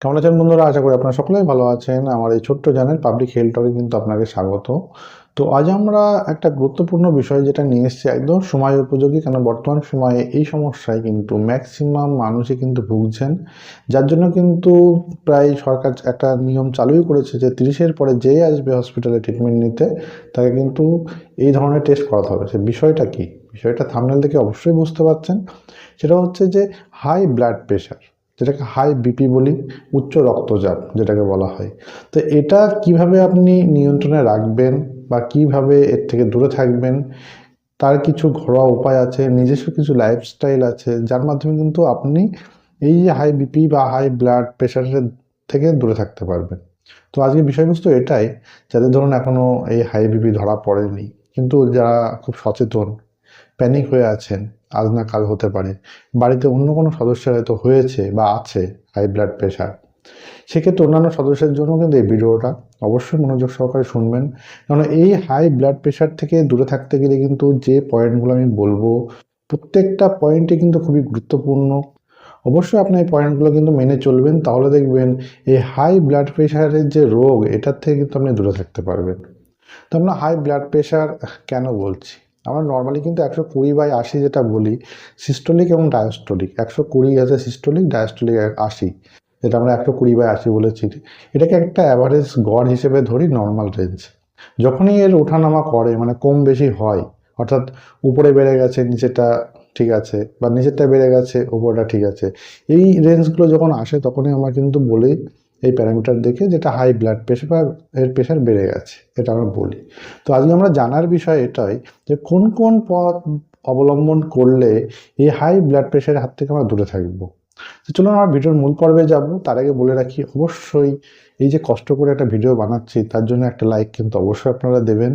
কেমন আছেন বন্ধুরা? আশা করি আপনারা সকলেই ভালো আছেন। আমার এই ছোট্ট চ্যানেল পাবলিক হেলথ টকে কিন্তু আপনাকে স্বাগত। তো আজ আমরা একটা গুরুত্বপূর্ণ বিষয় যেটা নিয়ে এসেছি একদম সময় উপযোগী, কেন বর্তমান সময়ে এই সমস্যায় কিন্তু ম্যাক্সিমাম মানুষই কিন্তু ভুগছেন। যার জন্য কিন্তু প্রায় সরকার একটা নিয়ম চালুই করেছে যে তিরিশের পরে যেই আসবে হসপিটালে ট্রিটমেন্ট নিতে, তাকে কিন্তু এই ধরনের টেস্ট করাতে হবে। সে বিষয়টা কি? বিষয়টা থামনেল থেকে অবশ্যই বুঝতে পারছেন। সেটা হচ্ছে যে হাই ব্লাড প্রেশার যেটাকে হাই বিপি বলি, উচ্চ রক্তচাপ যেটাকে বলা হয়। তো এটা কীভাবে আপনি নিয়ন্ত্রণে রাখবেন বা কীভাবে এর থেকে দূরে থাকবেন, তার কিছু ঘরোয়া উপায় আছে, নিজস্ব কিছু লাইফস্টাইল আছে, যার মাধ্যমে কিন্তু আপনি এই যে হাই বিপি বা হাই ব্লাড প্রেশারের থেকে দূরে থাকতে পারবেন। তো আজকে বিষয়বস্তু এটাই যাদের ধরুন এখনও এই হাই বিপি ধরা পড়েনি। কিন্তু যারা খুব সচেতন প্যানিক হয়ে আছেন আজ না কাল হতে পারে। বাড়িতে অন্য কোনো সদস্যের হয়তো হয়েছে বা আছে হাই ব্লাড প্রেশার সেক্ষেত্রে অন্যান্য সদস্যের জন্য কিন্তু এই ভিডিওটা অবশ্যই মনোযোগ সহকারে শুনবেন। কারণ এই হাই ব্লাড প্রেশার থেকে দূরে থাকতে গেলে কিন্তু যে পয়েন্টগুলো আমি বলব, প্রত্যেকটা পয়েন্টই কিন্তু খুবই গুরুত্বপূর্ণ। অবশ্যই আপনি এই পয়েন্টগুলো কিন্তু মেনে চলবেন, তাহলে দেখবেন এই হাই ব্লাড প্রেশারের যে রোগ, এটার থেকে কিন্তু আপনি দূরে থাকতে পারবেন। তো আমরা হাই ব্লাড প্রেশার কেন বলছি? আমরা নর্মালি কিন্তু একশো কুড়ি বাই আশি যেটা বলি সিস্টোলিক এবং ডায়াস্টোলিক একশো কুড়ি আছে সিস্টোলিক ডায়াস্টোলিক আশি, যেটা আমরা একশো কুড়ি বাই আশি বলেছি। এটাকে একটা অ্যাভারেজ গড় হিসেবে ধরি নর্মাল রেঞ্জ যখনই এর ওঠানামা করে মানে কম বেশি হয়, অর্থাৎ উপরে বেড়ে গেছে নিচেটা ঠিক আছে, বা নিচেরটা বেড়ে গেছে উপরটা ঠিক আছে, এই রেঞ্জগুলো যখন আসে, তখনই আমরা কিন্তু বলি এই প্যারামিটার দেখে যেটা হাই ব্লাড প্রেশার বা এর প্রেশার বেড়ে গেছে, এটা আমরা বলি। তো আজকে আমরা জানার বিষয় এটাই যে কোন কোন পথ অবলম্বন করলে এই হাই ব্লাড প্রেশারের হাত থেকে আমরা দূরে থাকব। তো চলুন আমরা ভিডিওর মূল পর্বে যাব। তার আগে বলে রাখি, অবশ্যই এই যে কষ্ট করে একটা ভিডিও বানাচ্ছি, তার জন্য একটা লাইক কিন্তু অবশ্যই আপনারা দেবেন।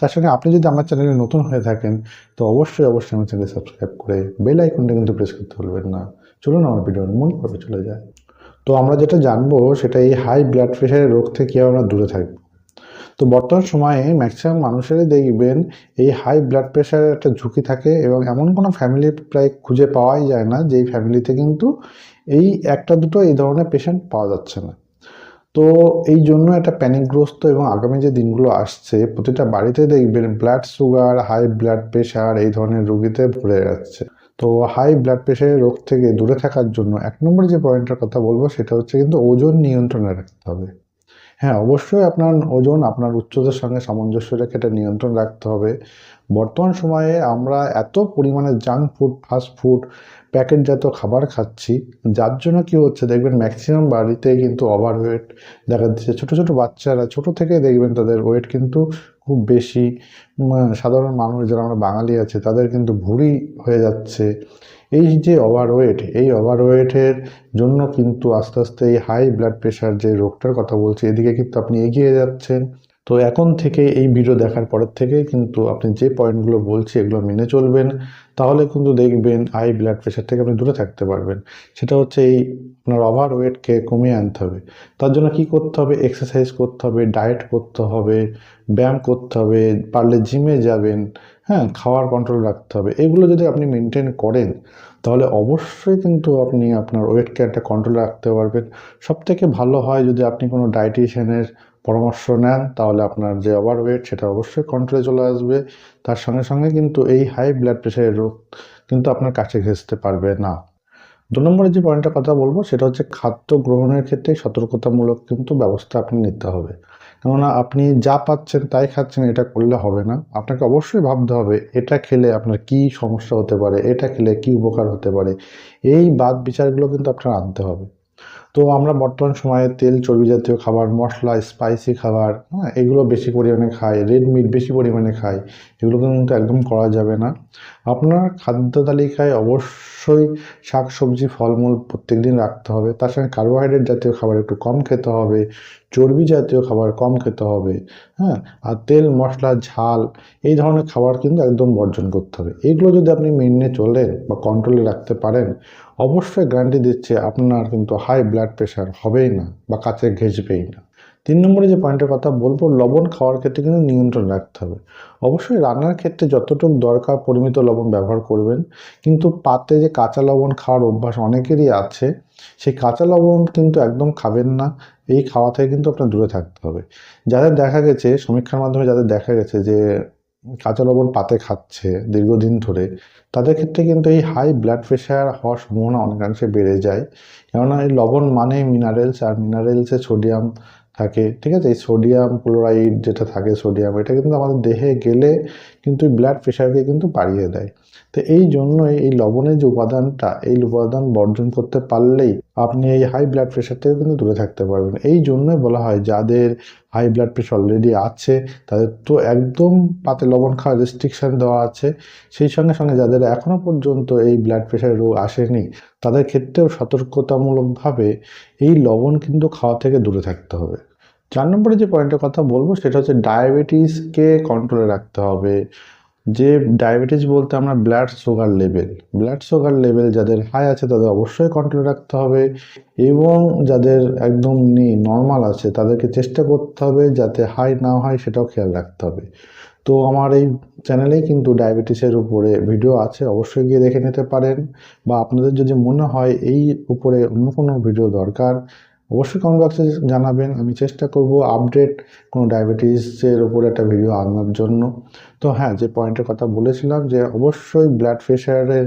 তার সঙ্গে আপনি যদি আমার চ্যানেলে নতুন হয়ে থাকেন, তো অবশ্যই অবশ্যই আমার চ্যানেল সাবস্ক্রাইব করে বেল আইকনটা কিন্তু প্রেস করতে ভুলবেন না। চলুন আমার ভিডিওর মূল পর্বে চলে যায় তো আমরা যেটা জানব সেটা এই হাই ব্লাড প্রেশারের রোগ থেকে কীভাবে আমরা দূরে থাকব। তো বর্তমান সময়ে ম্যাক্সিমাম মানুষেরই দেখবেন এই হাই ব্লাড প্রেশারের একটা ঝুঁকি থাকে এবং এমন কোনো ফ্যামিলি প্রায় খুঁজে পাওয়াই যায় না, যেই ফ্যামিলিতে কিন্তু এই একটা দুটো এই ধরনের পেশেন্ট পাওয়া যাচ্ছে না। তো এই জন্য একটা প্যানিকগ্রস্ত এবং আগামী যে দিনগুলো আসছে, প্রতিটা বাড়িতে দেখবেন blood sugar high blood pressure এই ধরনের রোগীতে ভরে যাচ্ছে। তো হাই ব্লাড প্রেশারের রোগ থেকে দূরে থাকার জন্য এক নম্বর যে পয়েন্টের কথা বলব সেটা হচ্ছে কিন্তু ওজন নিয়ন্ত্রণে রাখতে হবে। হ্যাঁ অবশ্যই আপনার ওজন আপনার উচ্চতার সঙ্গে সামঞ্জস্য রেখে এটা নিয়ন্ত্রণ রাখতে হবে। বর্তমান সময়ে আমরা এত পরিমাণে জাঙ্ক ফুড ফাস্ট ফুড প্যাকেটজাত খাবার খাচ্ছি, যার জন্য কি হচ্ছে দেখবেন ম্যাক্সিমাম বাড়িতে কিন্তু ওভারওয়েট দেখা দিচ্ছে ছোটো ছোটো বাচ্চারা ছোটো থেকে দেখবেন তাদের ওয়েট কিন্তু খুব বেশি সাধারণ মানুষ যারা আমরা বাঙালি আছে, তাদের কিন্তু ভুরি হয়ে যাচ্ছে। এই যে ওভারওয়েট এই ওভারওয়েটের জন্য কিন্তু আস্তে আস্তে এই হাই ব্লাড প্রেশার যে রোগটার কথা বলছি, এদিকে কিন্তু আপনি এগিয়ে যাচ্ছেন। তো এখন থেকে এই ভিডিও দেখার পরের থেকে কিন্তু আপনি যে পয়েন্টগুলো বলছি, এগুলো মেনে চলবেন। তাহলে কিন্তু দেখবেন হাই ব্লাড প্রেশার থেকে আপনি দূরে থাকতে পারবেন। সেটা হচ্ছে এই আপনার ওভার ওয়েটকে কমিয়ে আনতে হবে। তার জন্য কি করতে হবে? এক্সারসাইজ করতে হবে ডায়েট করতে হবে, ব্যায়াম করতে হবে, পারলে জিমে যাবেন হ্যাঁ খাওয়ার কন্ট্রোল রাখতে হবে। এগুলো যদি আপনি মেনটেন করেন, তাহলে অবশ্যই কিন্তু আপনি আপনার ওয়েটকে একটা কন্ট্রোল রাখতে পারবেন। সব থেকে ভালো হয় যদি আপনি কোনো ডায়েটিশিয়ানের পরামর্শ নেন, তাহলে আপনার যে ওভার ওয়েট সেটা অবশ্যই কন্ট্রোলে চলে আসবে। তার সঙ্গে সঙ্গে কিন্তু এই হাই ব্লাড প্রেশারের রোগ কিন্তু আপনার কাছে ঘেঁচতে পারবে না। দু নম্বরে যে পয়েন্টটার কথা বলব, সেটা হচ্ছে খাদ্য গ্রহণের ক্ষেত্রে সতর্কতামূলক কিন্তু ব্যবস্থা আপনি নিতে হবে। কেননা আপনি যা পাচ্ছেন তাই খাচ্ছেন, এটা করলে হবে না। আপনাকে অবশ্যই ভাবতে হবে, এটা খেলে আপনার কি সমস্যা হতে পারে, এটা খেলে কি উপকার হতে পারে। এই বাদ বিচারগুলো কিন্তু আপনার আনতে হবে। তো আমরা বর্তমান সময়ে তেল চর্বি জাতীয় খাবার, মশলা স্পাইসি খাবার হ্যাঁ এগুলো বেশি পরিমাণে খাই রেড মিট বেশি পরিমাণে খাই, এগুলো কিন্তু একদম করা যাবে না। আপনার খাদ্য তালিকায় অবশ্যই শাক, সবজি, ফলমূল প্রত্যেক দিন রাখতে হবে। তার সঙ্গে কার্বোহাইড্রেট জাতীয় খাবার একটু কম খেতে হবে, চর্বি জাতীয় খাবার কম খেতে হবে হ্যাঁ আর তেল, মশলা, ঝাল, এই ধরনের খাবার কিন্তু একদম বর্জন করতে হবে। এগুলো যদি আপনি মেনে চলেন বা কন্ট্রোলে রাখতে পারেন, অবশ্যই গ্যারান্টি দিচ্ছে আপনার কিন্তু হাই ব্লাড প্রেশার হবেই না বা কাছে ঘেঁচবেই না। তিন নম্বরে যে পয়েন্টের কথা বলব, লবণ খাওয়ার ক্ষেত্রে কিন্তু নিয়ন্ত্রণ রাখতে হবে। অবশ্যই রান্নার ক্ষেত্রে যতটুকু দরকার পরিমিত লবণ ব্যবহার করবেন, কিন্তু পাতে যে কাঁচা লবণ খাওয়ার অভ্যাস অনেকেরই আছে, সেই কাঁচা লবণ কিন্তু একদম খাবেন না, এই খাওয়া থেকে কিন্তু আপনার দূরে থাকতে হবে। যাদের দেখা গেছে, সমীক্ষার মাধ্যমে যাদের দেখা গেছে যে কাঁচা লবণ পাতে খাচ্ছে দীর্ঘদিন ধরে, তাদের ক্ষেত্রে কিন্তু এই হাই ব্লাড প্রেশার হওয়ার সম্ভাবনা অনেকাংশে বেড়ে যায়। কেননা এই লবণ মানে মিনারেলস আর মিনারেলসে সোডিয়াম থাকে, ঠিক আছে? এই সোডিয়াম ক্লোরাইড যেটা থাকে সোডিয়াম এটা কিন্তু আমাদের দেহে গেলে কিন্তু ব্লাড প্রেশারকে কিন্তু বাড়িয়ে দেয়। তো এই জন্যই এই লবণের যে উপাদানটা, এই উপাদান বর্জন করতে পারলেই আপনি এই হাই ব্লাড প্রেশার থেকে কিন্তু দূরে থাকতে পারবেন। এই জন্যই বলা হয়, যাদের হাই ব্লাড প্রেশার অলরেডি আছে, তাদের তো একদম পাতে লবণ খাওয়ার রেস্ট্রিকশান দেওয়া আছে। সেই সঙ্গে সঙ্গে যাদের এখনও পর্যন্ত এই ব্লাড প্রেশার রোগ আসেনি, তাদের ক্ষেত্রেও সতর্কতামূলকভাবে এই লবণ কিন্তু খাওয়া থেকে দূরে থাকতে হবে। চার নম্বরে যে পয়েন্টের কথা বলব, সেটা হচ্ছে ডায়াবেটিসকে কন্ট্রোলে রাখতে হবে। যে ডায়াবেটিস বলতে আমরা blood sugar level blood sugar level যাদের হাই আছে তাদের অবশ্যই কন্ট্রোলে রাখতে হবে এবং যাদের একদম নেই নর্মাল আছে তাদেরকে চেষ্টা করতে হবে যাতে হাই না হয় সেটাও খেয়াল রাখতে হবে। তো আমার এই চ্যানেলেই কিন্তু ডায়াবেটিসের উপরে ভিডিও আছে, অবশ্যই গিয়ে দেখে নিতে পারেন বা আপনাদের যদি মনে হয় এই উপরে অন্য কোনো ভিডিও দরকার অবশ্যই কমেন্ট বক্সে জানাবেন। আমি চেষ্টা করব আপডেট কোনো ডায়াবেটিসের ওপরে একটা ভিডিও আনার জন্য। তো হ্যাঁ যে পয়েন্টের কথা বলেছিলাম যে অবশ্যই ব্লাড প্রেশারের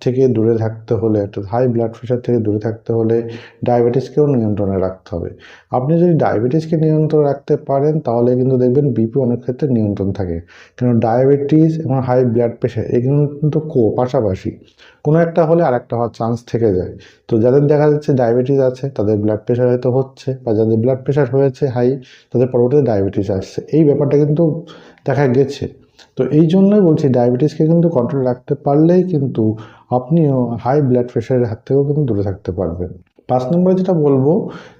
থেকে দূরে থাকতে হলে, অর্থাৎ হাই ব্লাড প্রেশার থেকে দূরে থাকতে হলে ডায়াবেটিসকেও নিয়ন্ত্রণে রাখতে হবে। আপনি যদি ডায়াবেটিসকে নিয়ন্ত্রণ রাখতে পারেন, তাহলে কিন্তু দেখবেন বিপি অনেক ক্ষেত্রে নিয়ন্ত্রণ থাকে। কেন ডায়াবেটিস এবং হাই ব্লাড প্রেশার এগুলো কিন্তু কো, পাশাপাশি। কোনো একটা হলে আর একটা হওয়ার চান্স থেকে যায়। তো যাদের দেখা যাচ্ছে ডায়াবেটিস আছে, তাদের ব্লাড প্রেশার হয়তো হচ্ছে, বা যাদের ব্লাড প্রেশার হয়েছে হাই তাদের পরবর্তীতে ডায়াবেটিস আসছে। এই ব্যাপারটা কিন্তু দেখা গেছে। তো এই জন্যই বলছি ডায়াবেটিসকে কিন্তু কন্ট্রোল রাখতে পারলেই কিন্তু আপনিও হাই ব্লাড প্রেশারের হাত থেকেও কিন্তু দূরে থাকতে পারবেন। পাঁচ নম্বরে যেটা বলব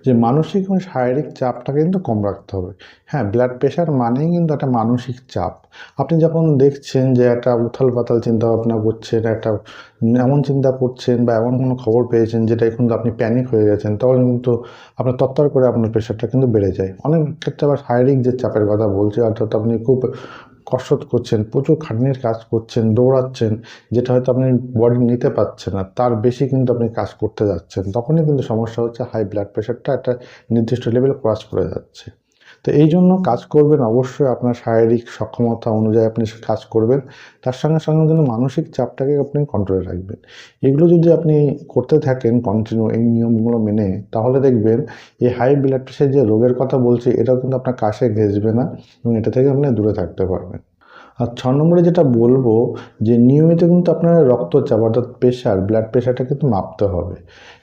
যে, মানসিক এবং শারীরিক চাপটাকে কিন্তু কম রাখতে হবে। হ্যাঁ ব্লাড প্রেশার মানেই কিন্তু একটা মানসিক চাপ। আপনি যখন দেখছেন যে, একটা উথাল পাতাল চিন্তা ভাবনা করছেন, একটা এমন চিন্তা করছেন বা এমন কোনো খবর পেয়েছেন যেটা কিন্তু আপনি প্যানিক হয়ে গেছেন, তখন কিন্তু আপনার তত্তর করে আপনার প্রেশারটা কিন্তু বেড়ে যায়। অনেক ক্ষেত্রে আবার শারীরিক যে চাপের কথা বলছে, অর্থাৎ আপনি খুব কসরত করছেন, প্রচুর খাটনির কাজ করছেন, দৌড়াচ্ছেন, যেটা হয়তো আপনি বডি নিতে পারছেন না, তার বেশি কিন্তু আপনি কাজ করতে যাচ্ছেন। তখনই কিন্তু সমস্যা হচ্ছে হাই ব্লাড প্রেশারটা একটা নির্দিষ্ট লেভেল ক্রস করে যাচ্ছে। তো এই জন্য কাজ করবেন অবশ্যই আপনার শারীরিক সক্ষমতা অনুযায়ী আপনি কাজ করবেন। তার সঙ্গে সঙ্গে কিন্তু মানসিক চাপটাকে আপনি কন্ট্রোলে রাখবেন। এগুলো যদি আপনি করতে থাকেন কন্টিনিউ এই নিয়মগুলো মেনে, তাহলে দেখবেন এই হাই ব্লাড প্রেশার যে রোগের কথা বলছি, এটাও কিন্তু আপনার কাছে ঘেঁচবে না এবং এটা থেকে আপনি দূরে থাকতে পারবেন। আর ছ নম্বরে যেটা বলব যে নিয়মিত কিন্তু আপনার রক্তচাপ অর্থাৎ প্রেশার ব্লাড প্রেশারটা কিন্তু মাপতে হবে।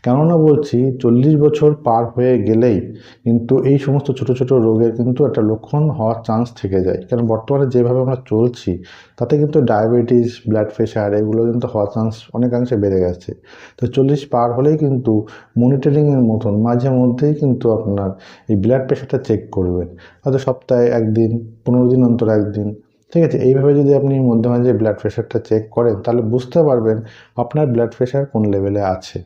কেননা বলছি চল্লিশ বছর পার হয়ে গেলেই কিন্তু এই সমস্ত ছোট ছোট রোগের কিন্তু একটা লক্ষণ হওয়ার চান্স থেকে যায়। কারণ বর্তমানে যেভাবে আমরা চলছি, তাতে কিন্তু ডায়াবেটিস ব্লাড প্রেশার এগুলো কিন্তু হওয়ার চান্স অনেকাংশে বেড়ে গেছে। তো চল্লিশ পার হলেই কিন্তু মনিটরিংয়ের মতন মাঝে মধ্যেই কিন্তু আপনার এই ব্লাড প্রেশারটা চেক করবেন। হয়তো সপ্তাহে একদিন, পনেরো দিন অন্তর একদিন ঠিক আছে, এইভাবে যদি আপনি মধ্যে মাঝে ব্লাড প্রেশারটা চেক করেন, তাহলে বুঝতে পারবেন আপনার ব্লাড প্রেশার কোন লেভেলে আছে।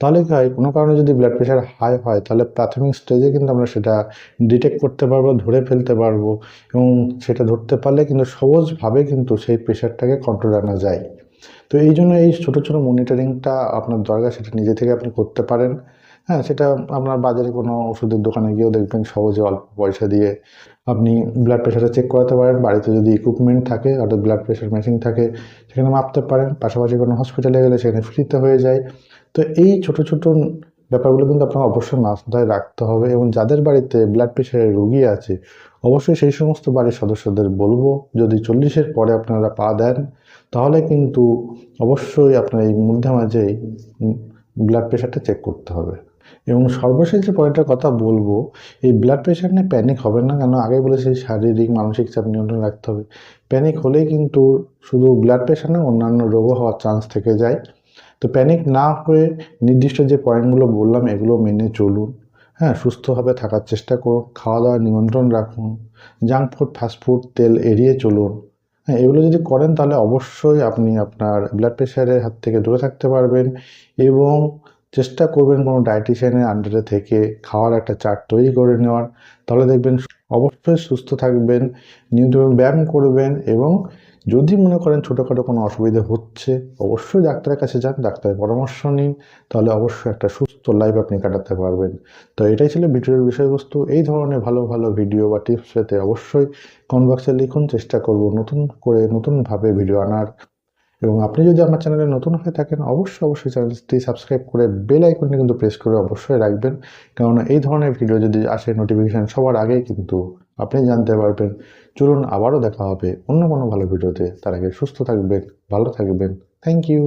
তাহলে কি হয়, কোনো কারণে যদি ব্লাড প্রেশার হাই হয়, তাহলে প্রাথমিক স্টেজে কিন্তু আমরা সেটা ডিটেক্ট করতে পারব, ধরে ফেলতে পারব এবং সেটা ধরতে পারলে কিন্তু সহজভাবে কিন্তু সেই প্রেশারটাকে কন্ট্রোল আনা যায়। তো এই জন্য এই ছোটো ছোটো মনিটরিংটা আপনার দরকার, সেটা নিজে থেকে আপনি করতে পারেন। হ্যাঁ সেটা আপনার বাজারে কোনো ওষুধের দোকানে গিয়েও দেখবেন সহজে অল্প পয়সা দিয়ে আপনি ব্লাড প্রেশারটা চেক করাতে পারেন। বাড়িতে যদি ইকুইপমেন্ট থাকে, অর্থাৎ ব্লাড প্রেশার মেশিন থাকে, সেখানে মাপতে পারেন। পাশাপাশি কোনো হসপিটালে গেলে সেখানে ফ্রিতে হয়ে যায়। তো এই ছোট ছোট ব্যাপারগুলো কিন্তু আপনাকে অবশ্যই মাথায় রাখতে হবে এবং যাদের বাড়িতে ব্লাড প্রেশারের রোগী আছে, অবশ্যই সেই সমস্ত বাড়ির সদস্যদের বলব, যদি চল্লিশের পরে আপনারা পা দেন, তাহলে কিন্তু অবশ্যই আপনার এই মধ্যে মাঝেই ব্লাড প্রেশারটা চেক করতে হবে। এবং সর্বশেষ যে পয়েন্টের কথা বলব, এই ব্লাড প্রেশার নিয়ে প্যানিক হবে না কেন? আগে বলেছি, শারীরিক, মানসিক চাপ নিয়ন্ত্রণ রাখতে হবে। প্যানিক হলেই কিন্তু শুধু ব্লাড প্রেশার না, অন্যান্য রোগও হওয়ার চান্স থেকে যায়। তো প্যানিক না হয়ে নির্দিষ্ট যে পয়েন্টগুলো বললাম, এগুলো মেনে চলুন। হ্যাঁ সুস্থভাবে থাকার চেষ্টা করুন খাওয়া দাওয়া নিয়ন্ত্রণ রাখুন জাঙ্ক ফুড ফাস্টফুড তেল এড়িয়ে চলুন। হ্যাঁ এগুলো যদি করেন তাহলে অবশ্যই আপনি আপনার ব্লাড প্রেশারের হাত থেকে দূরে থাকতে পারবেন এবং চেষ্টা করবেন কোনো ডায়েটিশিয়ানের আন্ডারে থেকে খাওয়ার একটা চার্ট তৈরি করে নেওয়ার। তাহলে দেখবেন অবশ্যই সুস্থ থাকবেন নিয়মিত ব্যায়াম করবেন এবং যদি মনে করেন ছোটোখাটো কোনো অসুবিধা হচ্ছে, অবশ্যই ডাক্তারের কাছে যান, ডাক্তারের পরামর্শ নিন, তাহলে অবশ্যই একটা সুস্থ লাইফ আপনি কাটাতে পারবেন। তো এটাই ছিল ভিডিওর বিষয়বস্তু। এই ধরনের ভালো ভালো ভিডিও বা টিপস পেতে অবশ্যই কমেন্ট বক্সে লিখুন, চেষ্টা করব নতুন করে নতুনভাবে ভিডিও আনার। এবং আপনি যদি আমার চ্যানেলে নতুন হয়ে থাকেন, অবশ্যই অবশ্যই চ্যানেলটি সাবস্ক্রাইব করে বেল আইকনটি কিন্তু প্রেস করে অবশ্যই রাখবেন। কারণ এই ধরনের ভিডিও যদি আসে নোটিফিকেশান সবার আগে কিন্তু আপনি জানতে পারবেন। চলুন, আবারও দেখা হবে অন্য কোনো ভালো ভিডিওতে। তার আগে সুস্থ থাকবেন, ভালো থাকবেন। Thank you